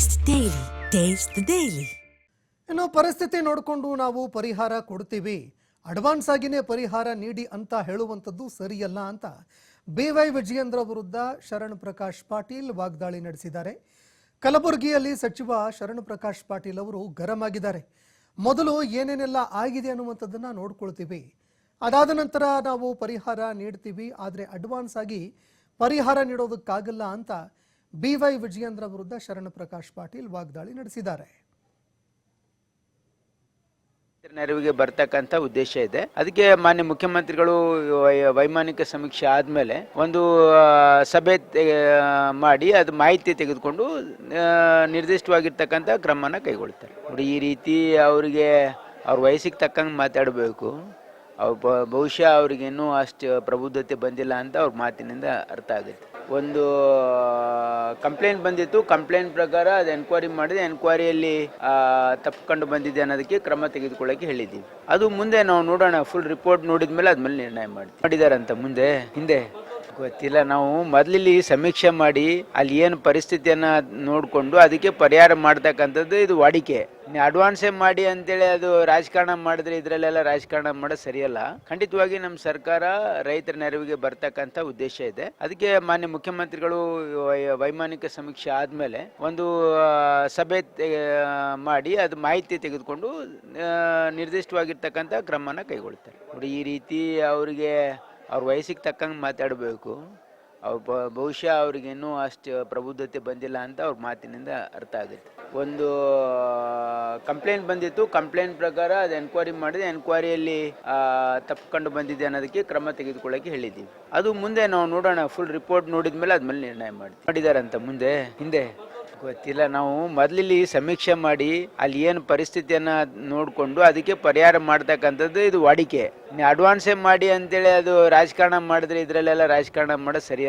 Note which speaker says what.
Speaker 1: Taste daily taste daily.
Speaker 2: ಇನ್ನು ಪರಿಸ್ಥಿತಿ ನೋಡಿಕೊಂಡು ನಾವು ಪರಿಹಾರ ಕೊಡ್ತೀವಿ. ಅಡ್ವಾನ್ಸ್ ಆಗಿನೇ ಪರಿಹಾರ ನೀಡಿ ಅಂತ ಹೇಳುವಂಥದ್ದು ಸರಿಯಲ್ಲ ಅಂತ ಬಿ ವೈ ವಿಜಯೇಂದ್ರ ವಿರುದ್ಧ ಶರಣ್ ಪ್ರಕಾಶ್ ಪಾಟೀಲ್ ವಾಗ್ದಾಳಿ ನಡೆಸಿದ್ದಾರೆ. ಕಲಬುರಗಿಯಲ್ಲಿ ಸಚಿವ ಶರಣ್ ಪ್ರಕಾಶ್ ಪಾಟೀಲ್ ಅವರು ಗರಂ ಆಗಿದ್ದಾರೆ. ಮೊದಲು ಏನೇನೆಲ್ಲ ಆಗಿದೆ ಅನ್ನುವಂಥದ್ದನ್ನು ನೋಡ್ಕೊಳ್ತೀವಿ. ಅದಾದ ನಂತರ ನಾವು ಪರಿಹಾರ ನೀಡ್ತೀವಿ. ಆದರೆ ಅಡ್ವಾನ್ಸ್ ಆಗಿ ಪರಿಹಾರ ನೀಡೋದಕ್ಕಾಗಲ್ಲ ಅಂತ ಬಿ ವೈ ವಿಜಯೇಂದ್ರ ವಿರುದ್ಧ ಶರಣ ಪ್ರಕಾಶ್ ಪಾಟೀಲ್ ವಾಗ್ದಾಳಿ ನಡೆಸಿದ್ದಾರೆ.
Speaker 3: ನೆರವಿಗೆ ಬರ್ತಕ್ಕಂಥ ಉದ್ದೇಶ ಇದೆ. ಅದಕ್ಕೆ ಮಾನ್ಯ ಮುಖ್ಯಮಂತ್ರಿಗಳು ವೈಮಾನಿಕ ಸಮೀಕ್ಷೆ ಆದಮೇಲೆ ಒಂದು ಸಭೆ ಮಾಡಿ ಅದು ಮಾಹಿತಿ ತೆಗೆದುಕೊಂಡು ನಿರ್ದಿಷ್ಟವಾಗಿರ್ತಕ್ಕಂಥ ಕ್ರಮನ ಕೈಗೊಳ್ತಾರೆ. ಈ ರೀತಿ ಅವರಿಗೆ ಅವ್ರ ವಯಸ್ಸಿಗೆ ತಕ್ಕಂಗೆ ಮಾತಾಡಬೇಕು. ಅವ್ರು ಬ- ಬಹುಶಃ ಅವ್ರಿಗಿನ್ನೂ ಅಷ್ಟು ಪ್ರಬುದ್ಧತೆ ಬಂದಿಲ್ಲ ಅಂತ ಅವ್ರ ಮಾತಿನಿಂದ ಅರ್ಥ ಆಗುತ್ತೆ. ಒಂದು, ಕಂಪ್ಲೇಂಟ್ ಬಂದಿತ್ತು, ಕಂಪ್ಲೇಂಟ್ ಪ್ರಕಾರ ಅದು ಎನ್ಕ್ವೈರಿ ಮಾಡಿದೆ ಎನ್ಕ್ವೈರಿಯಲ್ಲಿ ತಪ್ಪು ಕಂಡು ಬಂದಿದೆ ಅನ್ನೋದಕ್ಕೆ ಕ್ರಮ ತೆಗೆದುಕೊಳ್ಳಕ್ಕೆ ಹೇಳಿದ್ದೀವಿ ಅದು ಮುಂದೆ ನಾವು ನೋಡೋಣ ಫುಲ್ ರಿಪೋರ್ಟ್ ನೋಡಿದ ಮೇಲೆ ಅದ್ಮೇಲೆ ನಿರ್ಣಯ ಮಾಡಿ ಮಾಡಿದಾರಂತ ಮುಂದೆ, ಹಿಂದೆ? ಗೊತ್ತಿಲ್ಲ. ನಾವು ಮೊದಲಿಲ್ಲಿ ಸಮೀಕ್ಷೆ ಮಾಡಿ ಅಲ್ಲಿ ಏನು ಪರಿಸ್ಥಿತಿಯನ್ನ ನೋಡಿಕೊಂಡು ಅದಕ್ಕೆ ಪರಿಹಾರ ಮಾಡ್ತಕ್ಕಂಥದ್ದು ಇದು ವಾಡಿಕೆ. ಅಡ್ವಾನ್ಸೇ ಮಾಡಿ ಅಂತೇಳಿ ಅದು ರಾಜಕಾರಣ ಮಾಡಿದ್ರೆ ಇದರಲ್ಲೆಲ್ಲ ರಾಜಕಾರಣ ಮಾಡೋದು ಸರಿಯಲ್ಲ. ಖಂಡಿತವಾಗಿ ನಮ್ಮ ಸರ್ಕಾರ ರೈತರ ನೆರವಿಗೆ ಬರ್ತಕ್ಕಂಥ ಉದ್ದೇಶ ಇದೆ. ಅದಕ್ಕೆ ಮಾನ್ಯ ಮುಖ್ಯಮಂತ್ರಿಗಳು ವೈಮಾನಿಕ ಸಮೀಕ್ಷೆ ಆದಮೇಲೆ ಒಂದು ಸಭೆ ಮಾಡಿ ಅದು ಮಾಹಿತಿ ತೆಗೆದುಕೊಂಡು ನಿರ್ದಿಷ್ಟವಾಗಿರ್ತಕ್ಕಂಥ ಕ್ರಮನ ಕೈಗೊಳ್ತಾರೆ. ಈ ರೀತಿ ಅವರಿಗೆ ಅವ್ರ ವಯಸ್ಸಿಗೆ ತಕ್ಕಂಗೆ ಮಾತಾಡಬೇಕು. ಅವ್ರ ಬಹುಶಃ ಅವ್ರಿಗೇನೂ ಅಷ್ಟು ಪ್ರಬುದ್ಧತೆ ಬಂದಿಲ್ಲ ಅಂತ ಅವ್ರ ಮಾತಿನಿಂದ ಅರ್ಥ ಆಗುತ್ತೆ. ಒಂದು ಕಂಪ್ಲೇಂಟ್ ಬಂದಿತ್ತು. ಕಂಪ್ಲೇಂಟ್ ಪ್ರಕಾರ ಅದು ಎನ್ಕ್ವೈರಿ ಮಾಡಿದೆ. ಎನ್ಕ್ವೈರಿಯಲ್ಲಿ ತಪ್ಪಿಕೊಂಡು ಕಂಡು ಬಂದಿದೆ ಅನ್ನೋದಕ್ಕೆ ಕ್ರಮ ತೆಗೆದುಕೊಳ್ಳೋಕೆ ಹೇಳಿದ್ದೀವಿ. ಅದು ಮುಂದೆ ನಾವು ನೋಡೋಣ. ಫುಲ್ ರಿಪೋರ್ಟ್ ನೋಡಿದ ಮೇಲೆ ಅದ್ಮೇಲೆ ನಿರ್ಣಯ ಮಾಡಿ ಮಾಡಿದಾರಂತ ಮುಂದೆ, ಹಿಂದೆ. ಗೊತ್ತಿಲ್ಲ. ನಾವು ಮೊದಲಿಲ್ಲಿ ಸಮೀಕ್ಷೆ ಮಾಡಿ ಅಲ್ಲಿ ಏನು ಪರಿಸ್ಥಿತಿಯನ್ನ ನೋಡಿಕೊಂಡು ಅದಕ್ಕೆ ಪರಿಹಾರ ಮಾಡ್ತಕ್ಕಂಥದ್ದು ಇದು ವಾಡಿಕೆ. ಅಡ್ವಾನ್ಸೇ ಮಾಡಿ ಅಂತೇಳಿ ಅದು ರಾಜಕಾರಣ ಮಾಡಿದ್ರೆ ಇದರಲ್ಲೆಲ್ಲ ರಾಜಕಾರಣ ಮಾಡೋದು ಸರಿಯಲ್ಲ.